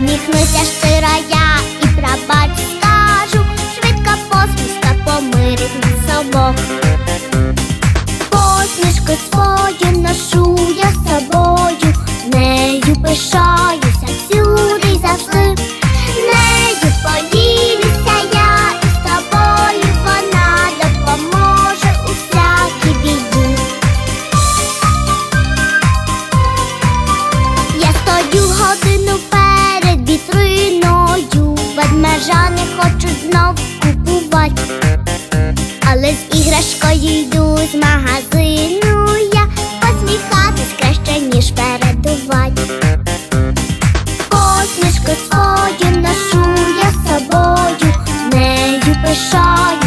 Усміхнуся щира я і прабач скажу, швидка посмішка помирить нас собою. Посмішку свою ношу я з собою, нею пишаюся всюди й завжди, нею поділюся я із тобою, вона допоможе у всякій біді. Я стою годину. Хочуть знов купувати. Але з іграшкою йду з магазину я посміхатись краще, ніж передувати. Посмішку свою ношу я з собою, нею пишаю